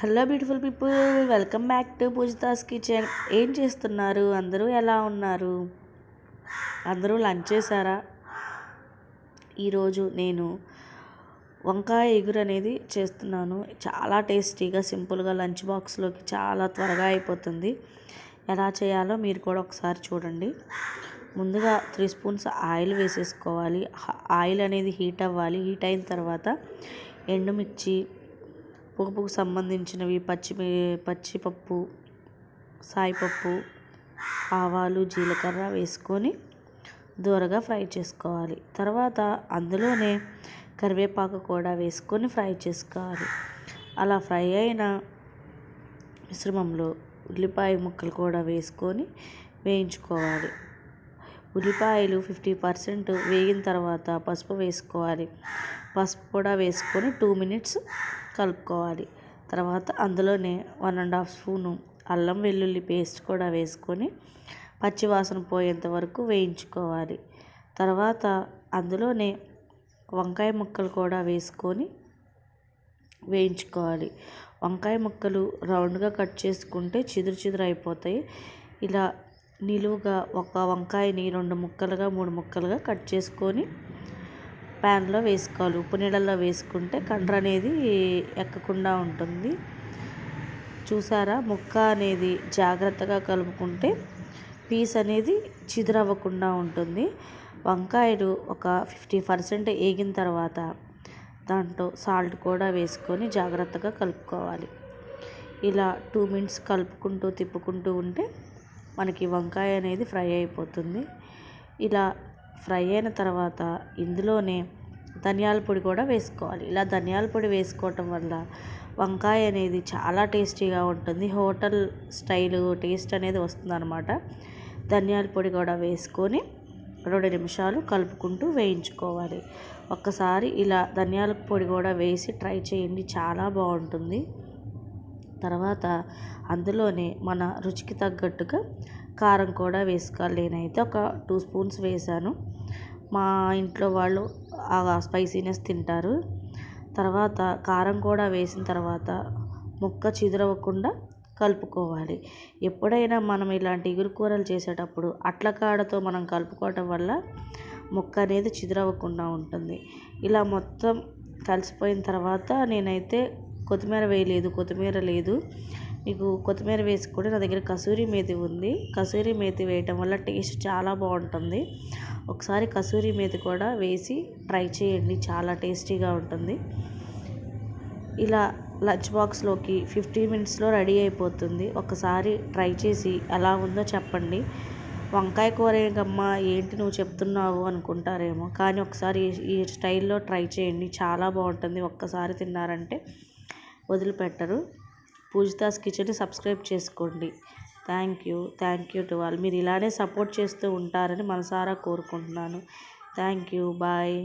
Hello beautiful people welcome back to Poojitha's kitchen ఏం చేస్తున్నారు? అందరూ ఎలా ఉన్నారు? అందరూ లంచ్ చేశారా? ఈరోజు నేను వంకాయ ఎగురు అనేది చేస్తున్నాను. చాలా టేస్టీగా సింపుల్గా లంచ్ బాక్స్లోకి చాలా త్వరగా అయిపోతుంది. ఎలా చేయాలో మీరు కూడా ఒకసారి చూడండి. ముందుగా త్రీ స్పూన్స్ ఆయిల్ వేసేసుకోవాలి. ఆయిల్ అనేది హీట్ అవ్వాలి. హీట్ అయిన తర్వాత ఎండుమిర్చి పోపుకు సంబంధించినవి పచ్చిమి పచ్చిపప్పు సాయిపప్పు ఆవాలు జీలకర్ర వేసుకొని దూరగా ఫ్రై చేసుకోవాలి. తర్వాత అందులోనే కరివేపాకు కూడా వేసుకొని ఫ్రై చేసుకోవాలి. అలా ఫ్రై అయిన మిశ్రమంలో ఉల్లిపాయ ముక్కలు కూడా వేసుకొని వేయించుకోవాలి. ఉల్లిపాయలు ఫిఫ్టీ పర్సెంట్ వేగిన తర్వాత పసుపు వేసుకోవాలి. పసుపు కూడా వేసుకొని టూ మినిట్స్ కలుపుకోవాలి. తర్వాత అందులోనే వన్ అండ్ హాఫ్ స్పూను అల్లం వెల్లుల్లి పేస్ట్ కూడా వేసుకొని పచ్చివాసన పోయేంత వరకు వేయించుకోవాలి. తర్వాత అందులోనే వంకాయ ముక్కలు కూడా వేసుకొని వేయించుకోవాలి. వంకాయ ముక్కలు రౌండ్గా కట్ చేసుకుంటే చిదురు చిదురు అయిపోతాయి. ఇలా నిలువుగా ఒక వంకాయని రెండు ముక్కలుగా మూడు ముక్కలుగా కట్ చేసుకొని ప్యాన్లో వేసుకోవాలి. ఉప్పు నీళ్ళల్లో వేసుకుంటే కండ్ర అనేది ఎక్కకుండా ఉంటుంది. చూసారా? ముక్క అనేది జాగ్రత్తగా కలుపుకుంటే పీస్ అనేది చిదురవ్వకుండా ఉంటుంది. వంకాయలు ఒక ఫిఫ్టీ పర్సెంట్ వేగిన తర్వాత దాంట్లో సాల్ట్ కూడా వేసుకొని జాగ్రత్తగా కలుపుకోవాలి. ఇలా టూ మినిట్స్ కలుపుకుంటూ తిప్పుకుంటూ ఉంటే మనకి వంకాయ అనేది ఫ్రై అయిపోతుంది. ఇలా ఫ్రై అయిన తర్వాత ఇందులోనే ధనియాల పొడి కూడా వేసుకోవాలి. ఇలా ధనియాల పొడి వేసుకోవటం వల్ల వంకాయ అనేది చాలా టేస్టీగా ఉంటుంది. హోటల్ స్టైల్ టేస్ట్ అనేది వస్తుందన్నమాట. ధనియాల పొడి కూడా వేసుకొని రెండు నిమిషాలు కలుపుకుంటూ వేయించుకోవాలి. ఒక్కసారి ఇలా ధనియాల పొడి కూడా వేసి ట్రై చేయండి. చాలా బాగుంటుంది. తర్వాత అందులోనే మన రుచికి తగ్గట్టుగా కారం కూడా వేసుకోవాలి. నేనైతే ఒక టూ స్పూన్స్ వేసాను. మా ఇంట్లో వాళ్ళు ఆ స్పైసీనెస్ తింటారు. తర్వాత కారం కూడా వేసిన తర్వాత ముక్క చిదురవ్వకుండా కలుపుకోవాలి. ఎప్పుడైనా మనం ఇలాంటి ఇగురు కూరలు చేసేటప్పుడు అట్ల కాడతో మనం కలుపుకోవటం వల్ల ముక్క అనేది చిదురవ్వకుండా ఉంటుంది. ఇలా మొత్తం కలిసిపోయిన తర్వాత నేనైతే కొత్తిమీర వేయలేదు కొత్తిమీర లేదు. మీకు కొత్తిమీర వేసుకొని నా దగ్గర కసూరి మేతి ఉంది. కసూరి మేతి వేయటం వల్ల టేస్ట్ చాలా బాగుంటుంది. ఒకసారి కసూరి మేతి కూడా వేసి ట్రై చేయండి. చాలా టేస్టీగా ఉంటుంది. ఇలా లంచ్ బాక్స్లోకి ఫిఫ్టీన్ మినిట్స్లో రెడీ అయిపోతుంది. ఒకసారి ట్రై చేసి ఎలా ఉందో చెప్పండి. వంకాయ కూర ఏంటమ్మా? ఏంటి నువ్వు చెప్తున్నావు అనుకుంటారేమో. కానీ ఒకసారి ఈ స్టైల్లో ట్రై చేయండి. చాలా బాగుంటుంది. ఒక్కసారి తిన్నారంటే వదిలిపెట్టరు. పూజితాస్ కిచెన్ని సబ్స్క్రైబ్ చేసుకోండి. Thank you. Thank you to all. మీరు ఇలానే సపోర్ట్ చేస్తూ ఉంటారని మనసారా కోరుకుంటున్నాను. Thank you. బాయ్.